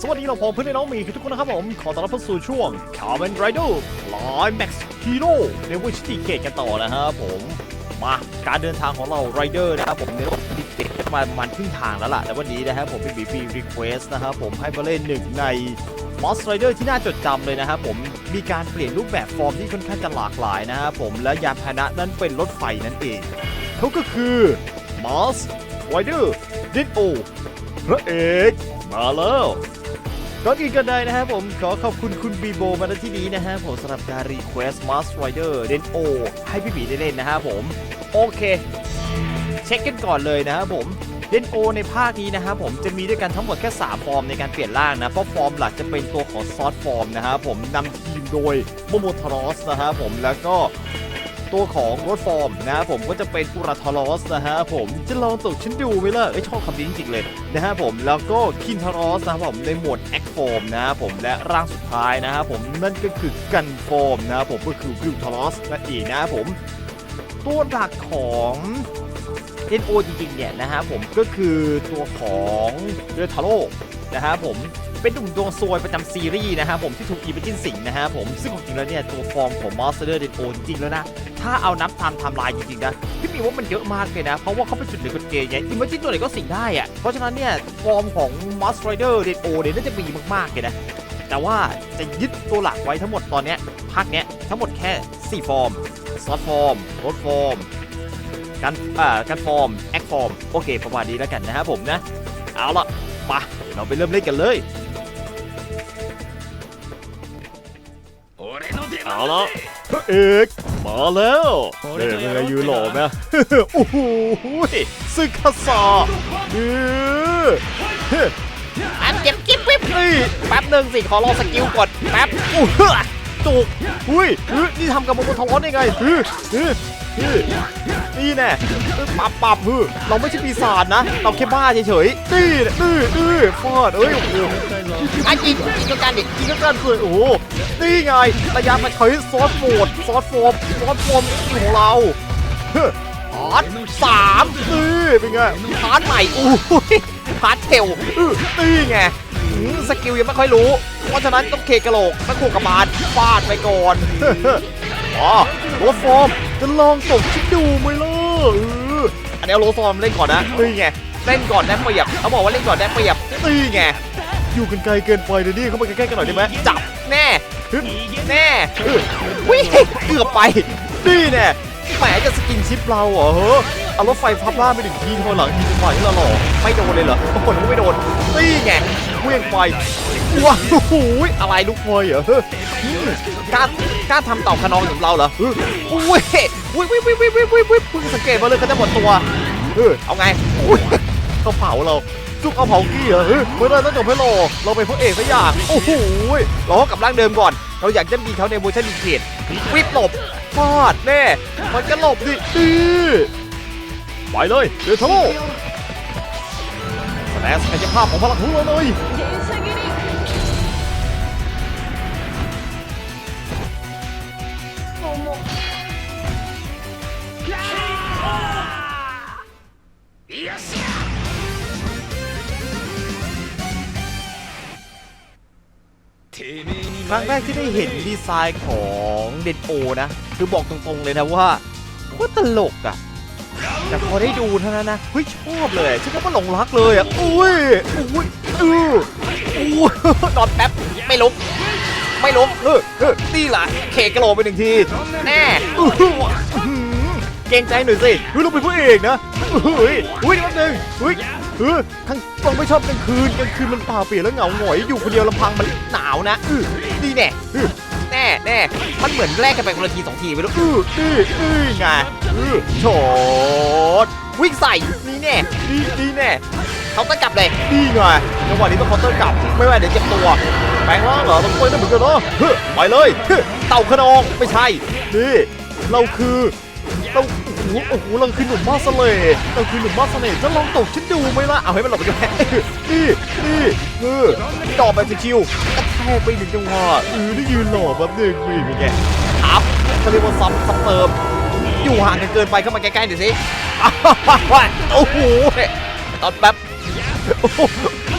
สวัสดีเราพอเพื่อนน้องมีทุกคนนะครับผม ขอต้อนรับเข้าสู่ช่วง Kamen Rider Climax Hero ในเวอร์ชันที่เกตกันต่อนะครับผม มาการเดินทางของเรา Rider นะครับผมในรถดิเกตมาประมาณครึ่งทางแล้วล่ะแต่วันนี้นะครับผมเป็นบีบีรีเควสนะครับผมให้มาเล่นหนึ่งในมอสไรเดอร์ที่น่าจดจำเลยนะครับผมมีการเปลี่ยนรูปแบบฟอร์มที่ค่อนข้างจะหลากหลายนะครับผมและยานพาหนะนั้นเป็นรถไฟนั่นเองเขาก็คือมอสไรเดอร์ดิโอพระเอก มาแล้วก่อนอื่นกันใดนะครับผมขอขอบคุณคุณบีโบมาณที่นี้นะฮะผมสำหรับการรีเควสต์มอสไรเดอร์เดนโอให้พี่บีได้เล่นนะครับผมโอเค เช็คกันก่อนเลยนะครับผมเดนโอในภาคนี้นะครับผมจะมีด้วยกันทั้งหมดแค่ 3 ฟอร์มในการเปลี่ยนร่างนะเพราะฟอร์มหลักจะเป็นตัวของซอสฟอร์มนะครับผมนำทีมโดยโมโมทรอสนะครับผมแล้วก็ ตัวของรถฟอร์มนะครับผมก็จะเป็นอุราทารอสนะฮะผมจะลองตกฉันดูไหมล่ะไอชอบคำนี้จริงๆเลยนะฮะผมแล้วก็คินทารอสนะผมในโหมดแอคฟอร์มนะผมและร่างสุดท้ายนะครับผมนั่นก็คือกันฟอร์มนะผมก็คือวิวทารอสนั่นเองนะผม ตัวหลักของ NO จริงๆเนี่ยนะฮะผมก็คือตัวของเรือทาโร่นะฮะผม เป็นหนุ่มดวงซวยประจำซีรีส์นะฮะผมที่ถูกอีเวนจินสิงนะฮะผมซึ่งจริงแล้วเนี่ยตัวฟอร์มของ Master d e n o จริงๆแล้วนะ ถ้าเอานับตามไทม์ไลน์จริงๆนะพี่มีว่ามันเยอะมากเลยนะ เพราะว่าเขาเป็นจุดเหนือกฎเกณฑ์ไงอีเวนจินตัวไหนก็สิงได้อะเพราะฉะนั้นเนี่ยฟอร์มของ Master Rider d e n o เนี่ยน่าจะมีมากๆเลยนะแต่ว่าจะยึดตัวหลักไว้ทั้งหมดตอนเนี้ยภาคเนี้ยทั้งหมดแค่ 4 ฟอร์มซอสฟอร์มรถฟอร์มการอ่าการฟอร์มแอคฟอร์ม โอเค ประมาณนี้แล้วกันนะครับผมนะ เอาละมาเราไปเริ่มเล่นกันเลย เอาละพระเอกมาแล้วเด็กเป็นไงยืนหล่อไหมโอ้โหซึคาซาเออแป๊บเจ็บกิ๊บวิบเฮ้ยแป๊บหนึ่งสิขอรอสกิลก่อนแป๊บอู้หูจุกอุ้ยเฮ้ยนี่ทำกับโมโมทอสได้ไงเฮ้ยเฮ้ยเฮ้ยนี่แน่ปับปับเฮ้ยเราไม่ใช่ปีศาจนะ เราแค่บ้าเฉยๆนี่นี่นี่ฟาดเอ้ยโอ้โหมาจริงจริงตัวการดิกินแล้วกันเลยโอ้โหนี่ไงระยะมาใช้ซอสโหมดซอสโฟมซอสโฟมของเราเฮ้พาร์ทสามนี่เป็นไงพาร์ทใหม่อู้ยพาร์ทเทลนี่ไงสกิลยังไม่ค่อยรู้ เพราะฉะนั้นต้องเคกระโหลกต้องขู่กับบาลฟาดไปก่อนอ๋อโรสฟอร์ม จะลองตกชิดดูไหมล่ะเอออันนี้เอาโรสฟอร์มเล่นก่อนนะนี่ไงเล่นก่อนได้เปรียบเขาบอกว่าเล่นก่อนได้เปรียบนี่ไงอยู่กันไกลเกินไปเลยนี่เข้ามาใกล้ๆกันหน่อยได้ไหมจับแน่แน่ออวิ่งเกือบไปนี่แน่แหมจะสกินชิปเราเหรอเฮ้อเอารถไฟพับล่าไปหนึ่งทีทอยหลังทีฝ่ายที่เราหล่อไม่โดนเลยเหรอโอ้โหนึกว่าไม่โดนนี่ไง เวี้ยงไปว้าวโอ้ยอะไรลูกมวยเหรอกล้ากล้าทำเต่าขนองอย่างเราเหรออุ้ยอุ้ยอุ้ยอุ้ยอุ้ยอุ้ยอุ้สังเกตมาเลยเขาจะหมดตัวเออเอาไงเขาเผาเราจุกเอาเผากี้เหรอเฮ้ยมื่อไรต้องจบให้โลเราไปพระเอกซะอย่างโอ้โหเราก็กลับร่างเดิมก่อน เราอยากจะำดีเขาในเวอร์ชันดีเกตวิบหลบฟาดแน่มันก็หลบดิดิไปเลยเดือดทโล แสดงศักยภาพของพลังของเราเลยครั้งแรกที่ได้เห็นดีไซน์ของเดนโอนะ คือบอกตรงๆเลยนะว่าว่าตลกอะ แต่พอได้ดูเท่านั้นนะเฮ้ยชอบเลยฉันก็ว่าหลงรักเลยอะอุ้ยอุ้ยเอออุ้ยนอนแป๊บไม่ลุกไม่ลุกเออเออนี่แหละเคกระโหลกไปหนึ่งที แน่เกรงใจหน่อยสิเฮ้ยเราเป็นพระเอกนะเฮ้ยเฮ้ยนิดนึงเฮ้ยเออทั้งต้องไม่ชอบกลางคืนกลางคืนมันป่าเปลี่ยนแล้วเหงาหงอยอยู่คนเดียวลำพังมันหนาวนะอื้อดีแน่แน่ แน่มันเหมือนแลกกันไปคนละทีสองทีไม่รู้อื้ออื้ออื้อไงอื้อโฉดวิ่งใส่นี่แน่นี่นี่แน่เขาก็จับเลยนี่ไงจังหวะนี้ต้องคอนเตอร์กลับ ไม่ว่าเดี๋ยวเจ็บตัวแปลงร่างเหรอต้องไปได้เหมือนกันเนาะเฮ้ยไปเลยเฮ้ยเต่าขนองไม่ใช่นี่เราคือ เราโอ้โหโอ้โหเราคือหนุ่มมาสเลย์เราคือหนุ่มมาสเลย์จะลองตกฉันดูไหมล่ะเอาให้มันหลบไปด้วยนี่นี่เออดอกแบบชิวๆกระแทกไปหนึ่งจังหวะเออได้ยืนหล่อแบบหนึ่งวีเป็นไงครับเขาเรียกว่าซับซับเติมอยู่ห่างกันเกินไปเข้ามาใกล้ๆหน่อยสิโอ้โหตอนแป๊บโอ้โห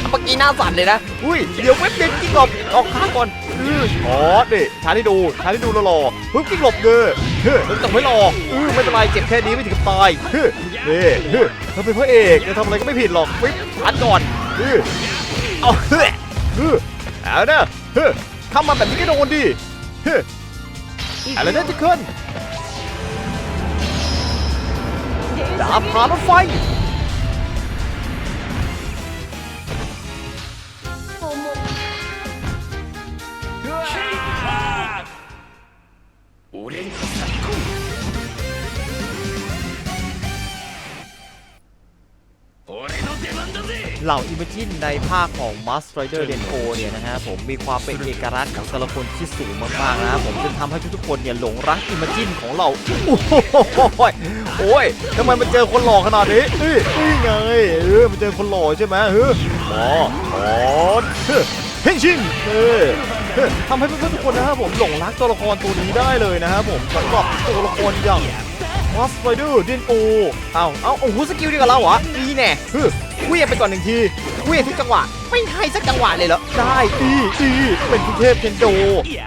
เมื่อกี้หน้าสั่นเลยนะ อุ้ย เดี๋ยวเว็บเด็กกิ้งหลบออกข้างก่อน อืออ๋อนี่ชาที่ดูชาที่ดูรอๆปึ๊บกิ้งหลบเด้อเฮ้ยแล้วต้องไม่รออือไม่เป็นไรเจ็บแค่นี้ไม่ถึงกับตายเฮ้ยนี่เฮ้ยเราเป็นพระเอกจะทำอะไรก็ไม่ผิดหรอกปึ๊บชัดก่อนเฮ้ยเอาเฮ้ยเฮ้ยเอานะเฮ้ยทำมาแบบนี้ก็โดนดิเฮ้ยอะไรนะทุกคนดาบผ่านรถไฟ เหล่าอิมเมจินในภาคของ m a s t r i d e r d e n o เนี่ยนะฮะผมมีความเป็นเอกลักษณ์ของแต่ละคนที่สูงมากๆนะครับผมจึงทำให้ทุกๆคนเนี่ยหลงรักอิมเมจินของเราโอ้โหโอ้ยทำไมมันเจอคนหล่อขนาดนี้เอ้ยนี่ไงเออมันเจอคนหล่อใช่ไหมเอออ๋ออ๋อเฮ้ยเฮงชิงเออเฮ้ยทำให้เพื่อนๆทุกคนนะครับผมหลงรักตัวละครตัวนี้ได้เลยนะครับผมสำหรับตัวละครอย่าง Master Rider d e n o เอาเอาโอ้โหสกิลเดียวกับเราเหรอนี่แน่ เวียงไปก่อนหนึ่งทีเวียงทุกจังหวะ ไม่ให้สักจังหวะเลยเหรอ ได้ดีดีเป็นกรุงเทพเทนโด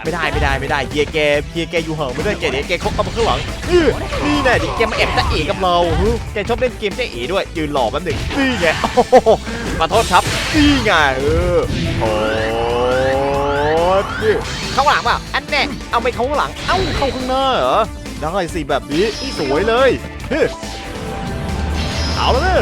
ไม่ได้ไม่ได้ไม่ได้เฮียแกเฮียแกอยู่เห่างไม่ได้แกเดี๋ยวแกเขาเอามาข้างหลังนี่นี่แน่ดิแกมาแอบจะเอกับเราแกชอบเล่นเกมจะเอด้วยยืนหล่อแป๊บหนึงนี่ไงโอ้โหขอโทษครับนี่ไงเออโอ้นี่เข้าหลังป่าอันแน่เอาไม่เข้าข้างหลังเอ้าเข้าข้างหน้าเหรอได้สิแบบนี้สวยเลยเฮ้ยเอาแล้ว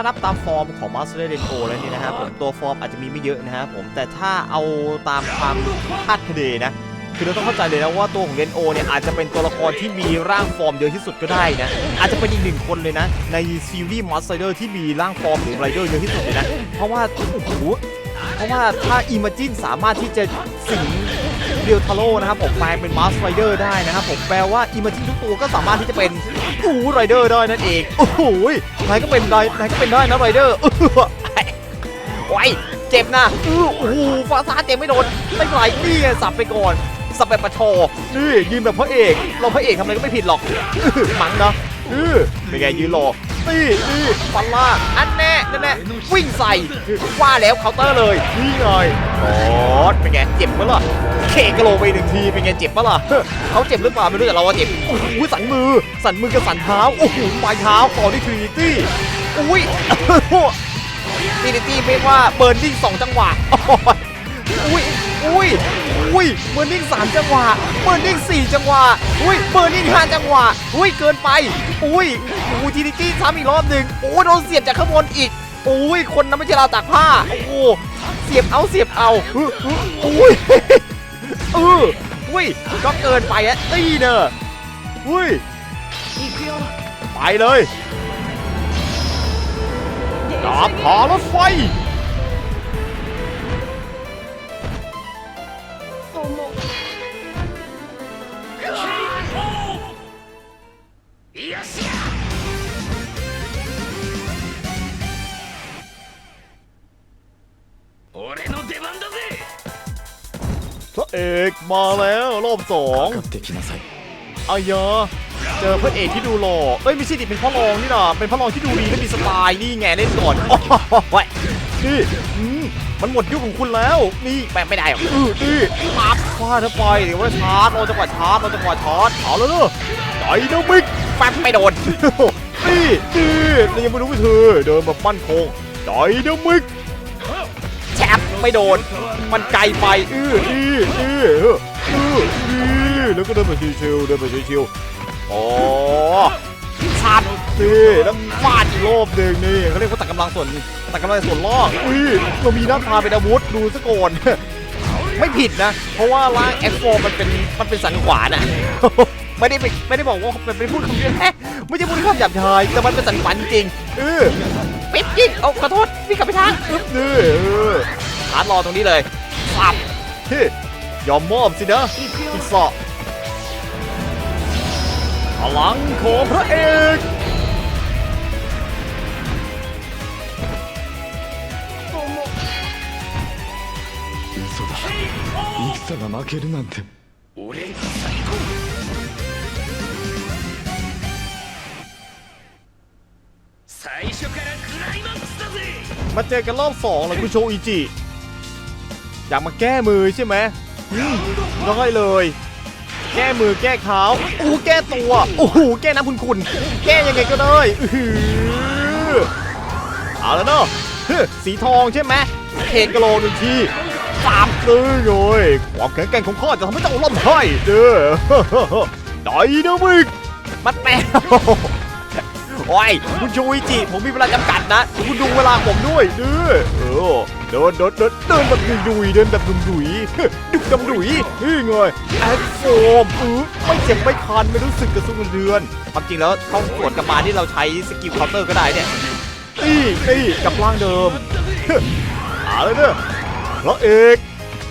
านับตามฟอร์มของ Master r a d e n o แล้วนี่นะครับผมตัวฟอร์มอาจจะมีไม่เยอะนะครับผมแต่ถ้าเอาตามความคาดคะเนนะคือเราต้องเข้าใจเลยนะว่าตัวของเรนโอเนี่ยอาจจะเป็นตัวละครที่มีร่างฟอร์มเยอะที่สุดก็ได้นะอาจจะเป็นอีกหนึ่งคนเลยนะ ในซีรีส์ Master Rider ที่มีร่างฟอร์มหรือไรเดอร์เยอะที่สุดเลยนะเพราะว่าโอ้โหเพราะว่าถ้าอิม g จินสามารถที่จะสิง เรียวทาโร่นะครับผมแปลงเป็นมาสไรเดอร์ได้นะครับผมแปลว่าอิม g จินทุกตัวก็สามารถที่จะเป็นอูไรเดอร์ได้นั่นเองโอ้โหนายก็เป็นได้นายก็เป็นได้นะไรเดอร์โอ้ยเจ็บนะโอ้โหฟาซาเจ็บไม่โดนไม่เป็นไรนี่ไงสับไปก่อนสับแบบประโชนี่ยืนแบบพระเอก เราพระเอกทำอะไรก็ไม่ผิดหรอกมั้งเนาะ ออเป็นไงยืนรอนี่นี่ฟันล่างอันแน่นั่นแน่วิ่งใส่ว่าแล้วเคาน์เตอร์เลยนี่ไงโอ้เป็นไงเจ็บปะล่ะเคกะโลไปหนึ่งทีเป็นไงเจ็บปะล่ะเขาเจ็บหรือเปล่าไม่รู้แต่เราเจ็บโอ้โหสันมือ สันมือกับสันเท้าโอ้โหปลายเท้าต่อที่ทรินิตี้อุ้ยตีนิตี้ไม่ว่าเบิร์นดิ้งสองจังหวะ อุ้ยอุ้ยอุ้ยเบอร์นิ่งสามจังหวะเบอร์นิ่งสี่จังหวะอุ้ยเบอร์นิ่งห้าจังหวะอุ้ยเกินไปอุ้ยอูทีนิตี้ซ้ำอีกรอบหนึ่งโอ้โดนเสียบจากข้างบนอีกอุ้ยคนนั้นไม่ใช่เราวตากผ้าโอ้โหเสียบเอาเสียบเอาอื้ออื้ออุ้ยเอออุ้ยก็เกินไปอะตีเนอะอุ้ยไปเลยดาบขารถไฟ พระเอกมาแล้วรอบสอง かかってきなさい อายาเจอพระเอกที่ดูหล่อเอ้ยไม่ใช่ดิเป็นพ่อรองนี่นะเป็นพ่อรองที่ดูดีและมีสไตล์นี่ไงเล่นก่อนโอ้โหนี่อืมมันหมดยุคของคุณแล้วนี่ แปะไม่ได้หรอก อือนี่ปั๊บฟาดเข้าไปเดี๋ยวว่าชาร์จเราจังหวะชาร์จเราจังหวะชาร์จเอาแล้วเนอะไดนามิก แ ป๊บไม่โดน นี่นี่เรายังไม่รู้วิธีเดินแบบมั่นคงไดนามิกแชปไม่โดน มันไกลไปอื้ออื้ออื้ออื้ออื้ออื้อแล้วก็เดินไปชิวๆเดินไปชิวๆอ๋อชัดสิแล้วฟาดอีกรอบหนึ่งนี่เขาเรียกว่าตัดกำลังส่วนตัดกำลังส่วนล่างอุ้ยเรามีหน้าตาเป็นอาวุธดูซะก่อนไม่ผิดนะ เพราะว่าร่างแอคโฟมันเป็นมันเป็นสันขวานอะ ไม่ได้ไปไม่ได้บอกว่าเป็นไปพูดคำเยอะแฮะไม่ได้พูดคำหยาบคายแต่มันเป็นสันฝันจริงเออปิ๊บจิ๊บอ้ขอโทษพี่กลับไปทางอึ๊บเออฐานรอตรงนี้เลยปับที่ยอมมอบสินะอีกสอะพลังของพระเอก嘘だ戦が負けるなんて俺 มาเจอกันรอบสองแล้วคุณโชอิจิอยากมาแก้มือใช่ไหมอืมได้เลย แก้มือแก้เท้าอู้แก้ตัวโอ้โหแก้น้ำคุณคุณแก้ยังไงก็ได้เอาแล้วเนอะสีทองใช่ไหมเอกกะโลหนึ่งทีสามตื้อเลยความแข็งแกร่งของข้าจะทำให้เจ้าล่ำไห้เด้อไดนามิกมาแปว โอ้ยคุณชูอิจิผมมีเวลาจำกัดนะ คุณดูเวลาผมด้วยเด้อเออเดินเดินเดินเดินแบบดุยเดินแบบดุยดุยดุกดำดุยนี่ไงแอดโฟมเออไม่เจ็บไม่คันไม่รู้สึกกระสุนเดือนความจริงแล้วต้องสวนกับมาที่เราใช้สกิลเคาน์เตอร์ก็ได้เนี่ยนี่นี่กับร่างเดิมเอาเลยเด้อแล้วเอก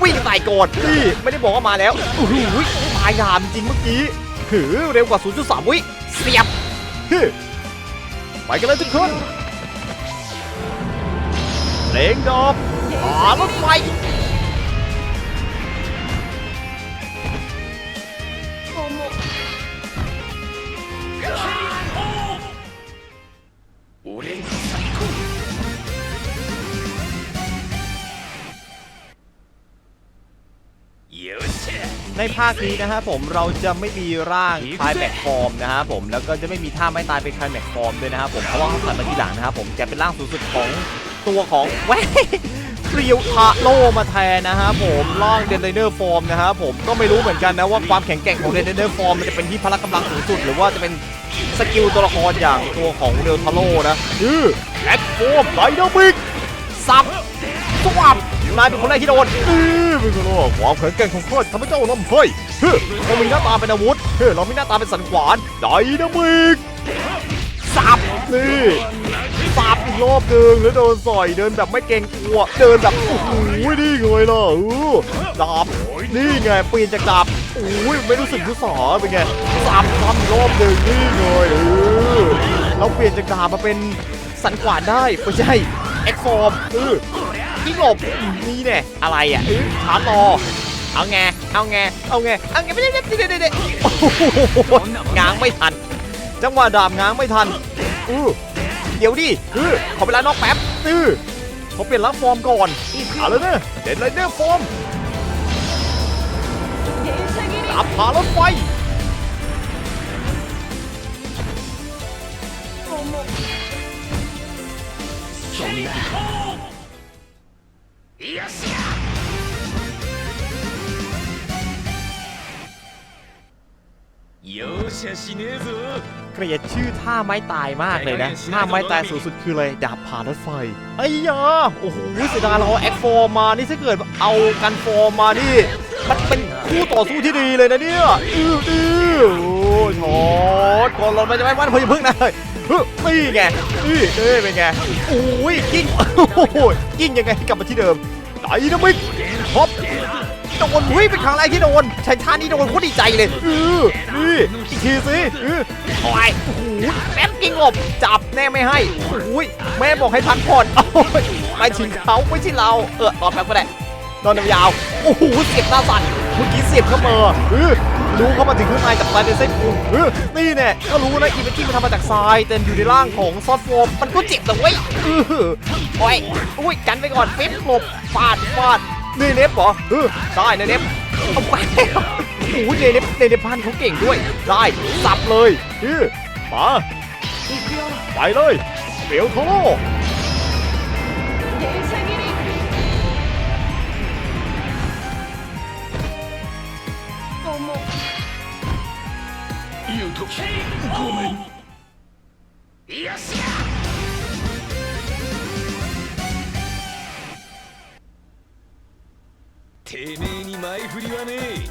วิ่งใส่กอนนี่ไม่ได้บอกว่ามาแล้วโอ้โหตายยามจริงเมื่อกี้หือเร็วกว่า 0.3 วิเสียบ ไปกันเลยทุกคนเพลงดอบหารถไฟ ในภาคนี้นะฮะผมเราจะไม่มีร่างคลายแมกฟอร์มนะฮะผมแล้วก็จะไม่มีท่าไม่ตายเป็นคลายแมกฟอร์มด้วยนะครับผมเพราะว่าเขาผ่านมาทีหลังนะครับผมจะเป็นร่างสูงสุดของตัวของแว้เรียวทาโลมาแทนนะฮะผมร่างเดนไลเนอร์ฟอร์มนะฮะผมก็ไม่รู้เหมือนกันนะว่าความแข็งแกร่งของเดนไลเนอร์ฟอร์มมันจะเป็นที่พละกำลังสูงสุด หรือว่าจะเป็นสกิลตัวละครอย่างตัวของเรียวทาโลนะคือแอคฟอร์มไดนามิกซับสวับ นายเป็นคนแรกที่โดนเออเป็นคนแรกความแข็งแกร่งของข้าทำให้เจ้าล้มเฮ้ยเฮ้ยเรามีหน้าตาเป็นอาวุธเฮ้ยเรามีหน้าตาเป็นสันขวานไดนามิกสับนี่สับอีกรอบหนึ่งแล้วโดนสอยเดินแบบไม่เกรงกลัว เดินแบบโอ้โหนี่ไงล่ะเออดาบนี่ไงเปลี่ยนจากดาบโอ้ยไม่รู้สึกรู้สาเป็นไงสับซ้ำรอบหนึ่งนี่ไงเออเราเปลี่ยนจากดาบมาเป็นสันขวานได้ไม่ใช่เอ็กฟอร์มเออ พี่หลบนี่เนี่ยอะไรอะชาร์จรอเอาไงเอาไงเอาไงเอาไงไม่ได้ไม่ได้ไม่ได้ง้างไม่ทัน จังหวะดาบง้างไม่ทันอือเดี๋ยวดิอือขอเวลานอกแป๊บตื้อเขาเปลี่ยนรับฟอร์มก่อนเอาเลยเนี่ยเด่นลยเนี่ยฟอร์มดาบผ่ารถไฟ 容赦しねえぞ เกลียดชื่อท่าไม้ตายมากเลยนะ ท่าไม้ตายสูงสุดคืออะไรดาบผ่านรถไฟไอ้ยาโอ้โหเสียดายเราเอาแอคฟอร์มา นี่ถ้าเกิดเอากันฟอร์มานี่ มันเป็นคู่ต่อสู้ที่ดีเลยนะเนี่ยอื้ออื้อโอ้ช็อตก่อนเราไม่จะไม่วันเพิ่งพึ่งนะเฮ้ย นี่ไงนี่เอ้ยเป็นไงโอ้ยกิ้งโอ้โหกิ้งยังไงให้กลับมาที่เดิมไดนามิกฮอปโดนเฮ้ยเป็นครั้งแรกที่โดนใช้ท่านี้โดนโคตรดีใจเลยเออนี่อีกทีสิเออโอ้ยโอ้โหแป๊บกิ้งหลบจับแน่ไม่ให้โอ้ยแม่บอกให้พักผ่อนโอ้ยไปถึงเขาไม่ใช่เราเออรอแป๊บก็ได้นอนยาวโอ้โหเสียบหน้าสั่นเมื่อกี้เสียบเข้ามาเออ รู้เข้ามาถึงข้างในจากทรายในเส้นพุงเออนี่แน่ก็รู้นะอีเวนต์ที่มันทำมาจากทรายแต่อยู่ในร่างของซอฟต์โฟมมันก็เจ็บแต่เว้ยเออโอ้ยอุ้ยกันไปก่อนฟิปหลบฟาดฟาดนี่เน็บเหรอเออได้นะเน็บเอาไปโอ้โหเนเน็บเนเน็บพันเขาเก่งด้วย ได้สับเลยเออมาไปเลยเปียวโทโร่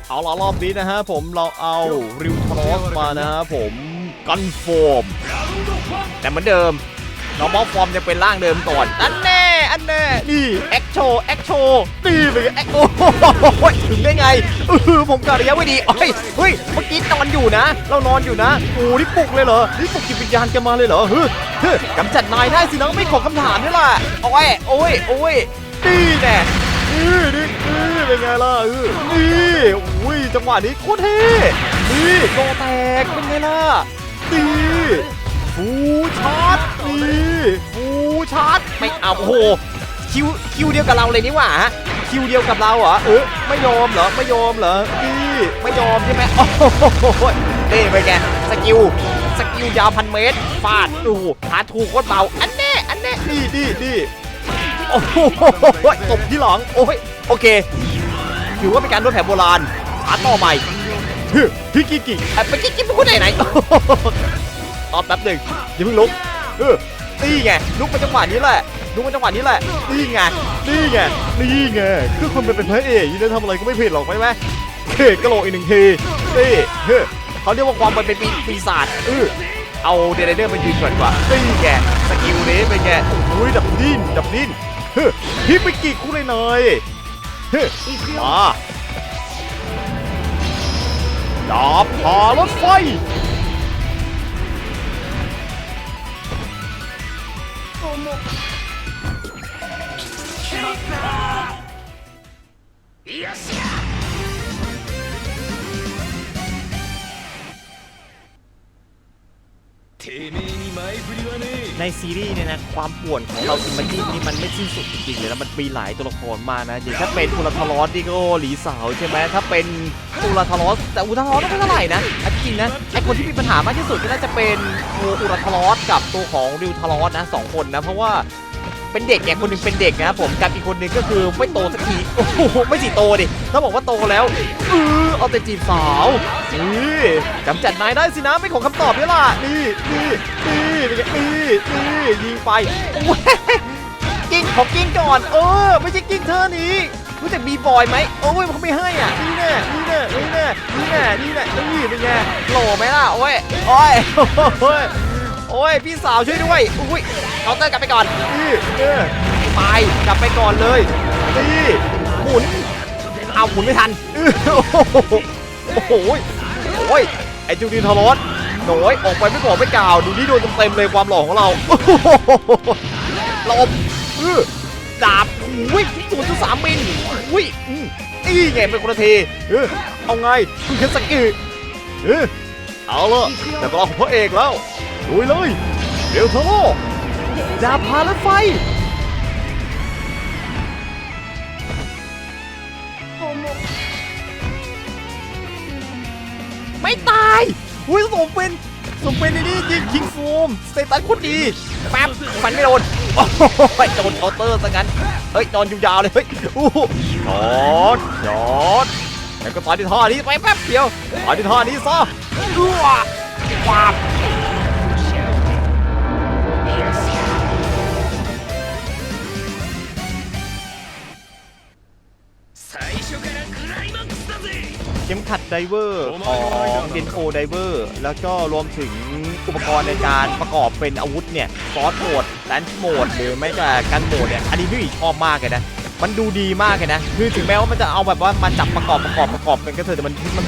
เอาละรอบนี้นะฮะผมเราเอาริวทรอสมานะฮะผมกันโฟมแต่เหมือนเดิมน้องบอลฟอร์มยังเป็นร่างเดิมก่อน อันแน่ อันแน่ นี่แอคโช แอคโชนี่เป็นไงแอคโอ้โหถึงได้ไงเออผมกะระยะไว้ดีเฮ้ยเฮ้ยเมื่อกี้นอนอยู่นะ เรานอนอยู่นะโอ้นี่ปลุกเลยเหรอนี่ปลุกจิตวิญญาณกันมาเลยเหรอเฮ้ยเฮ้ยกำจัดนายได้สินะไม่ขอคำถามนี่แหละโอ้ยโอ้ยโอ้ยนี่แน่นี่นี่นี่เป็นไงล่ะเออนี่อุ้ยจังหวะนี้โคตรเท่นี่โกแตกเป็นไงล่ะตีฟูชาร์จนี่ฟูชาร์จไม่เอาโอ้โห คิวคิวเดียวกับเราเลยนี่หว่าฮะคิวเดียวกับเราเหรอเออไม่ยอมเหรอไม่ยอมเหรอนี่ไม่ยอมใช่ไหมโอ้โหนี่เป็นไงสกิลสกิลยาวพันเมตรฟาดดูหาถูกโคตรเบาอันแน่อันแน่นี่นี่นี่โอ้โหตบที่หลังโอ้ยโอเคถือว่าเป็นการนวดแผนโบราณหาต่อใหม่ฮึพี่กิกิอะไปกิ๊กกิ๊กไปพูดไหนไหนตอบแป๊บหนึ่งอย่าเพิ่งลุกเออนี่ไงลุกไปจังหวะนี้แหละ ลุกไปจังหวะนี้แหละ นี่ไง นี่ไง นี่ไง คือคนเป็นพระเอกยี่จะทำอะไรก็ไม่ผิดหรอกไหมแม่เฮ้กระโหลกอีกหนึ่งทีนี่เฮ้เขาเรียกว่าความมันเป็นปีปีศาจเออเอาเดรเดอร์มายืนก่อนกว่านี่ไงสกิลนี้เป็นไงโอ้ยดับดิ้นดับดิ้นเฮ้พี่ไปกิกูเลยหน่อยเฮ้มาดาบผ่ารถไฟ よっしゃ ในซีรีส์เนี่ยนะความป่วนของเราซิมาจินี่มันไม่สิ้นสุดจริงๆเลยนะมันมีหลายตัวละครมากนะอย่างถ้าเป็นอุลทารอสนี่ก็หลีสาวใช่ไหมถ้าเป็นอุลทารอสแต่อุลทารอสก็ไม่เท่าไหร่นะอันจริงนะไอคนที่มีปัญหามากที่สุดก็น่าจะเป็นตัวอุลทารอสกับตัวของริวทารอสนะสองคนนะเพราะว่า เป็นเด็กไงคนหนึงเป็นเด็กนะครับผมกับอีกคนหนึงก็คือไม่โตสักทีโอ้โหไม่สิโตดิถ้าบอกว่าโตแล้วเออเอาแต่จีบสาวนี่กำจัดนายได้สินะไม่ของคำตอบด้วยล่ะนี่นี่นี่เป็นไงนี่นี่ยิงไปกิ้งขอกิ้งก่อน เออ ไม่ใช่กิ้งเธอนี้รู้จักบีบอยไหมโอ้ยเขาไม่ให้อะนี่แน่นี่แน่นี่แน่นี่แน่นี่แน่นี่เป็นไงโหลไหมล่ะโอ้ยโอ้ย โอ้ยพี่สาวช่วยด้วยอุ้ยเคาน์เตอร์กลับไปก่อนนี่เนี่ยไปกลับไปก่อนเลยนี่หมุนเอาหมุนไม่ทันโอ้โหโอ้ยไอจูดีทารอสโหยออกไปไม่บอกไม่กล่าว ดูนี่โดนเต็มๆเลยความหล่อของเราหลบดาบอุ้ยศูนย์จุดสามมิลอุ้ยอืมนี่ไงเป็นคนละทีเออเอาไงคุณเคนสกิเออเอาละแต่ก็เราของพระเอกแล้ว ลุยเลยเร็วทาโรดาบพารถไฟ ไม่ตายอุ้ยสมเป็นสมเป็นในนี่ยิงคิงโฟมสเตตัสโคตรดีแป๊บฟันไม่โดนโอ้โหโดนเคาน์เตอร์ซะงั้น เฮ้ยนอนยาวๆเลย เฮ้ยอู้หูจอดจอดแล้วก็ตายที่ท่านี้ไปแป๊บเดียวตายที่ท่านี้ซะรัววาบ ข็มขัดไดเวอร์ของเดนโอไดเวอร์แล้วก็รวมถึงอุปกรณ์ในการประกอบเป็นอาวุธเนี่ยซอสโหมดแลนช์โหมดหรือไม่ก็กันโหมดเนี่ยอันนี้พี่หมีชอบมากเลยนะมันดูดีมากเลยนะคือถึงแม้ว่ามันจะเอาแบบว่ามาจับประกอบประกอบประกอบกันก็เถอะแต่มันมัน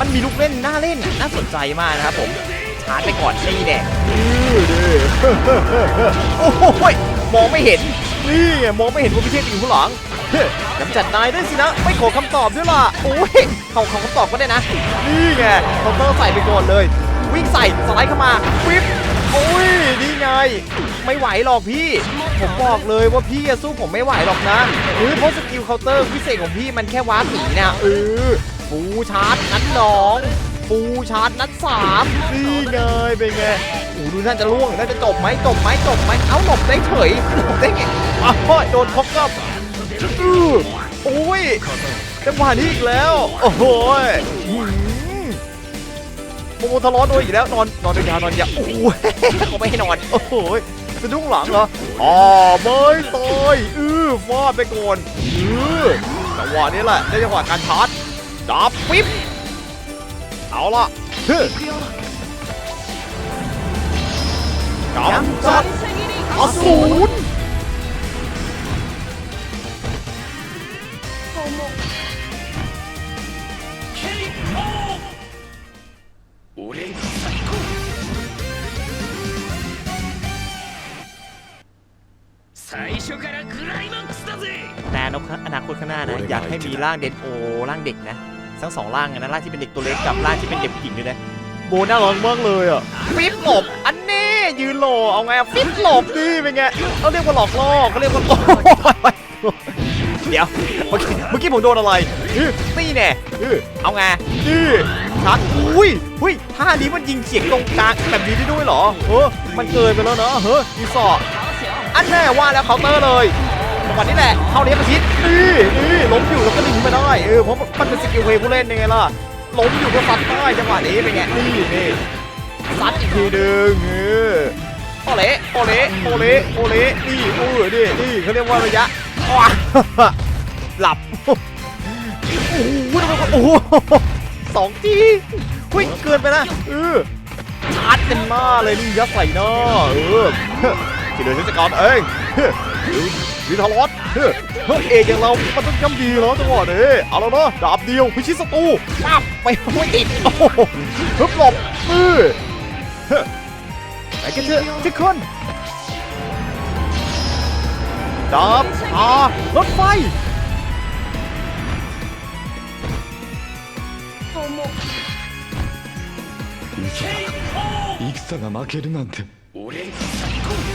มันมีลูกเล่นน่าเล่นน่าสนใจมากนะครับผมชาร์จไปก่อนนี่แน่อื้อดิโอ้โหยมองไม่เห็นนี่ไงมองไม่เห็นว่าพิเทศอยู่ข้างหลังเฮ้ย กำจัดนายได้สินะ ไม่ขอคำตอบด้วยล่ะโอ้ยเขาเขาคำตอบก็ได้นะ นี่ไงเคาน์เตอร์ใส่ไปก่อนเลย วิ่งใส่สไลด์เข้ามาวิบโอ้ยนี่ไง ไม่ไหวหรอกพี่ ผมบอกเลยว่าพี่อะสู้ผมไม่ไหวหรอกนะหรือเพราะสกิลเคาน์เตอร์พิเศษของพี่มันแค่วาร์ปหนีนะเออฟูชาร์จนัดสองฟูชาร์จนัดสามนี่ไงเป็นไงโอ้ดูน่าจะล่วงน่าจะจบไหมจบไหมจบไหมเอ้าหลบได้เฉยหลบได้ไงอ้าวโดนพกกับ อื้อโอ้ยจังหวะนี้อีกแล้ว โอ้โหยหืมโมโมทะเลาะด้วยอีกแล้วนอนนอนยาวนอนยาวโอ้ยเขาไม่ให้นอน โอ้โหยสะดุ้งหลังเหรออ๋อไม่ตายอื้อฟาดไปก่อนอื้อจังหวะนี้แหละได้จังหวะการชาร์จดับปิ๊บเอาละเฮ้ยกำจัดอสูร 俺が最高 最初からクライマックスだぜ แต่อนาคตข้างหน้านะ อยากให้มีร่างเดนโอร่างเด็กนะ ทั้งสองร่างอะนะร่างที่เป็นเด็กตัวเล็กกับร่างที่เป็นเด็กผู้หญิงด้วยนะ โบน่ารักมากเลยอ่ะ ฟิตหลบ อันนี้ยืนโหลเอาไงอะฟิตหลบ นี่เป็นไงเขาเรียกว่าหลอกล่อเขาเรียกว่าหลอก เดี๋ยวเมื่อกี้เมื่อกี้ผมโดนอะไรนี่แน่อื้อเอาไงนี่ชัดอุ้ยอุ้ยท่านี้มันยิงเสียงตรงกลางแบบนี้ได้ด้วยเหรอเออมันเกินไปแล้วเนาะเฮ้ยีสออันแน่ว่าแล้วเคาน์เตอร์เลยจังหวะนี้แหละ เข้าเลี้ยงประชิดนี่นี่ล้มอยู่แล้วก็หนีมาได้เออเพราะมันเป็นสกิลเพลย์ผู้เล่นยังไงล่ะล้มอยู่ก็ซัดได้จังหวะนี้เป็นไงนี่นี่ซัดอีกทีหนึ่งเออโอเละโอเละโอเละโอเละนี่โอ้ยนี่นี่เขาเรียกว่าระยะ หลับโอ้โหโอ้โหสองทีหุ้ยเกินไปนะเออชาร์จเต็มหน้าเลยนี่ยัดใส่หน้าเออที่เหลือฉันจัการเองวิทารอสเฮ้ยเอกอย่างเรา มันต้องย่ำดีแล้วจังหวะนี้เอาแล้วเนาะดาบเดียวพิชิตศัตรูปั๊บไปไม่ติดโอ้โหฮึบหลบเออไปกันเถอะทุกคน ดาบอารถไฟ 戦が負けるなんて俺が先